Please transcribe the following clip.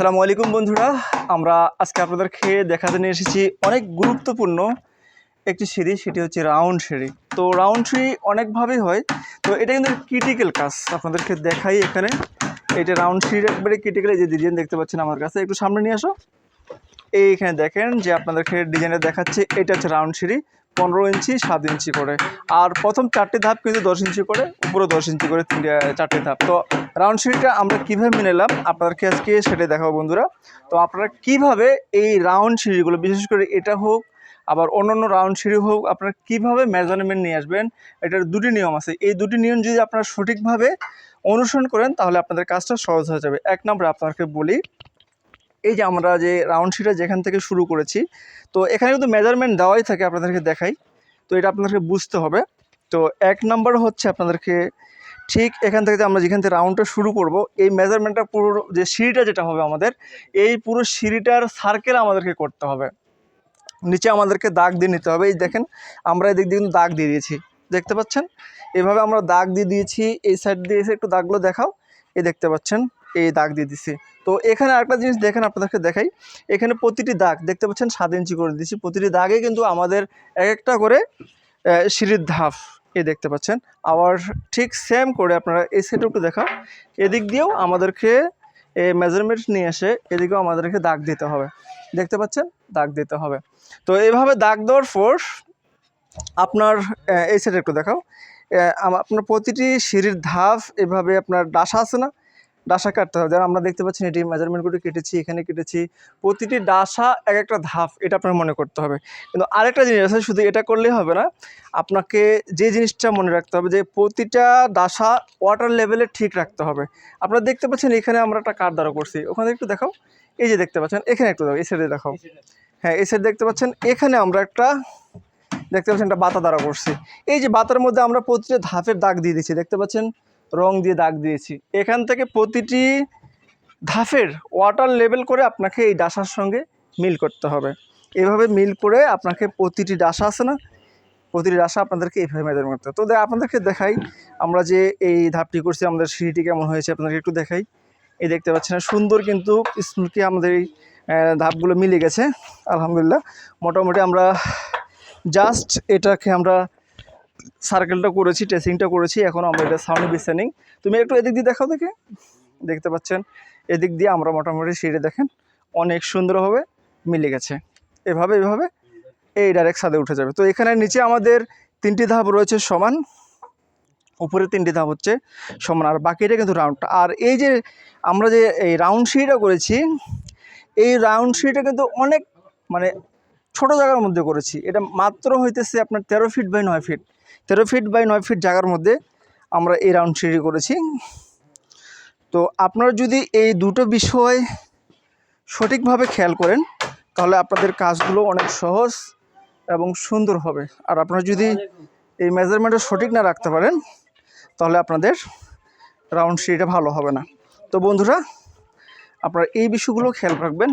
আসসালামু আলাইকুম বন্ধুরা। আমরা আজকে আপনাদেরকে দেখাতে নিয়ে এসেছি অনেক গুরুত্বপূর্ণ একটি সিঁড়ি, সেটি হচ্ছে রাউন্ড সিঁড়ি। তো রাউন্ড সিঁড়ি অনেকভাবেই হয়। তো এটা কিন্তু ক্রিটিক্যাল কাজ আপনাদেরকে দেখাই এখানে। এটা রাউন্ড সিঁড়ি একবারে ক্রিটিক্যাল যে ডিজাইন দেখতে পাচ্ছেন আমার কাছে। একটু সামনে নিয়ে আসো। এইখানে দেখেন যে আপনাদেরকে ডিজাইনে দেখাচ্ছে, এটা হচ্ছে রাউন্ড সিঁড়ি, পনেরো ইঞ্চি, সাত ইঞ্চি করে। আর প্রথম চারটে ধাপ কিন্তু দশ ইঞ্চি করে, উপরে দশ ইঞ্চি করে চারটে ধাপ। তো রাউন্ড সিঁড়িটা আমরা কীভাবে মেনেলাম আপনাদেরকে আজকে সেটাই দেখাবো বন্ধুরা। তো আপনারা কীভাবে এই রাউন্ড সিঁড়িগুলো, বিশেষ করে এটা হোক, আবার অন্যান্য রাউন্ড সিঁড়ি হোক, আপনারা কীভাবে মেজারমেন্ট নিয়ে আসবেন, এটার দুটি নিয়ম আছে। এই দুটি নিয়ম যদি আপনারা সঠিকভাবে অনুসরণ করেন, তাহলে আপনাদের কাজটা সহজ হয়ে যাবে। এক নম্বরে আপনাদেরকে বলি, এই যে আমরা যে রাউন্ড শিটে যেখান থেকে শুরু করেছি, তো এখানে কিন্তু মেজারমেন্ট দেওয়াই থাকে আপনাদেরকে দেখাই। তো এটা আপনাদেরকে বুঝতে হবে। তো এক নাম্বার হচ্ছে আপনাদেরকে ঠিক এখান থেকে আমরা যেখান থেকে রাউন্ডটা শুরু করব, এই মেজারমেন্টটা পুরো যে সিঁড়িটা যেটা হবে আমাদের, এই পুরো সিঁড়িটার সার্কেল আমাদেরকে করতে হবে। নিচে আমাদেরকে দাগ দিয়ে নিতে হবে। এই দেখেন, আমরা এদিক দিয়ে কিন্তু দাগ দিয়ে দিয়েছি। দেখতে পাচ্ছেন? এভাবে আমরা দাগ দিয়ে দিয়েছি। এই সাইড দিয়ে এসে একটু দাগগুলো দেখাও। এই দেখতে পাচ্ছেন, এই দাগ দিয়ে দিছি তো এখানে আরেকটা জিনিস দেখেন, আপনাদেরকে দেখাই। এখানে প্রতিটি দাগ, দেখতে পাচ্ছেন, সাত ইঞ্চি করে দিয়েছি। প্রতিটি দাগে কিন্তু আমাদের এক একটা করে সিঁড়ির ধাপ। এই দেখতে পাচ্ছেন। আবার ঠিক সেম করে আপনারা এই সাইডে একটু দেখাও এদিক দিয়েও আমাদেরকে এই মেজারমেন্ট নিয়ে এসে এদিকেও আমাদেরকে দাগ দিতে হবে। দেখতে পাচ্ছেন? দাগ দিতে হবে। তো এইভাবে দাগ দেওয়ার পর আপনার এই সাইডে একটু দেখাও। আপনার প্রতিটি সিঁড়ির ধাপ এভাবে আপনার ডাসা আছে না? ডাসা কাটতে হবে। যেমন আমরা দেখতে পাচ্ছেন, এটি মেজারমেন্ট করে কেটেছি, এখানে কেটেছি। প্রতিটি ডাসা এক একটা ধাপ, এটা আপনার মনে করতে হবে। কিন্তু আরেকটা জিনিস আছে, শুধু এটা করলেই হবে না, আপনাকে যে জিনিসটা মনে রাখতে হবে যে, প্রতিটা ডাসা ওয়াটার লেভেলে ঠিক রাখতে হবে। আপনারা দেখতে পাচ্ছেন, এখানে আমরা একটা কাঠ দ্বারা করছি। ওখানে একটু দেখাও। এই যে দেখতে পাচ্ছেন, এখানে একটু দেখাও, এই সাইডে দেখাও। হ্যাঁ এই সাইড দেখতে পাচ্ছেন, এখানে আমরা একটা, দেখতে পাচ্ছেন একটা বাতা দ্বারা করছি। এই যে বাতার মধ্যে আমরা প্রতিটা ধাপের দাগ দিয়ে দিচ্ছি, দেখতে পাচ্ছেন? রং দিয়ে দাগ দিয়েছি। এখান থেকে প্রতিটি ধাপের ওয়াটার লেভেল করে আপনাকে এই ডাসার সঙ্গে মিল করতে হবে। এভাবে মিল করে আপনাকে প্রতিটি ডাসা আছে না, প্রতিটি ডাসা আপনাদেরকে এইভাবে মেজার করতে তো আপনাদেরকে দেখাই, আমরা যে এই ধাপটি করছি, আমাদের সিঁড়িটি কেমন হয়েছে আপনাদেরকে একটু দেখাই। এই দেখতে পাচ্ছেন, সুন্দর কিন্তু স্মুথলি আমাদের এই ধাপগুলো মিলে গেছে, আলহামদুলিল্লাহ। মোটামুটি আমরা জাস্ট এটাকে আমরা সার্কেলটা করেছি টেসিংটা করেছি, এখন আমরা এটা সাউন্ড বিসেনিং তুমি একটু এদিক দিয়ে দেখাও দেখে। দেখতে পাচ্ছেন, এদিক দিয়ে আমরা মোটামুটি সিঁড়ে দেখেন, অনেক সুন্দরভাবে মিলে গেছে। এভাবে এভাবে এই ডাইরেক্ট সাদে উঠে যাবে। তো এখানে নিচে আমাদের তিনটি ধাপ রয়েছে সমান। উপরে তিনটি ধাপ হচ্ছে সমান, আর বাকিটা কিন্তু রাউন্ড আর এই যে আমরা যে এই রাউন্ড সিঁড়িটা করেছি, এই রাউন্ড সিঁড়িটা কিন্তু অনেক মানে ছোট জায়গার মধ্যে করেছি। এটা মাত্র হইতেছে আপনার তেরো ফিট বাই নয় ফিট তেরো ফিট বাই নয় ফিট জায়গার মধ্যে আমরা এই রাউন্ড সিঁড়ি করেছি। তো আপনারা যদি এই দুটো বিষয় সঠিকভাবে খেয়াল করেন, তাহলে আপনাদের কাজগুলো অনেক সহজ এবং সুন্দর হবে। আর আপনারা যদি এই মেজারমেন্টটা সঠিক না রাখতে পারেন, তাহলে আপনাদের রাউন্ড সিঁড়িটা ভালো হবে না। তো বন্ধুরা, আপনারা এই বিষয়গুলো খেয়াল রাখবেন।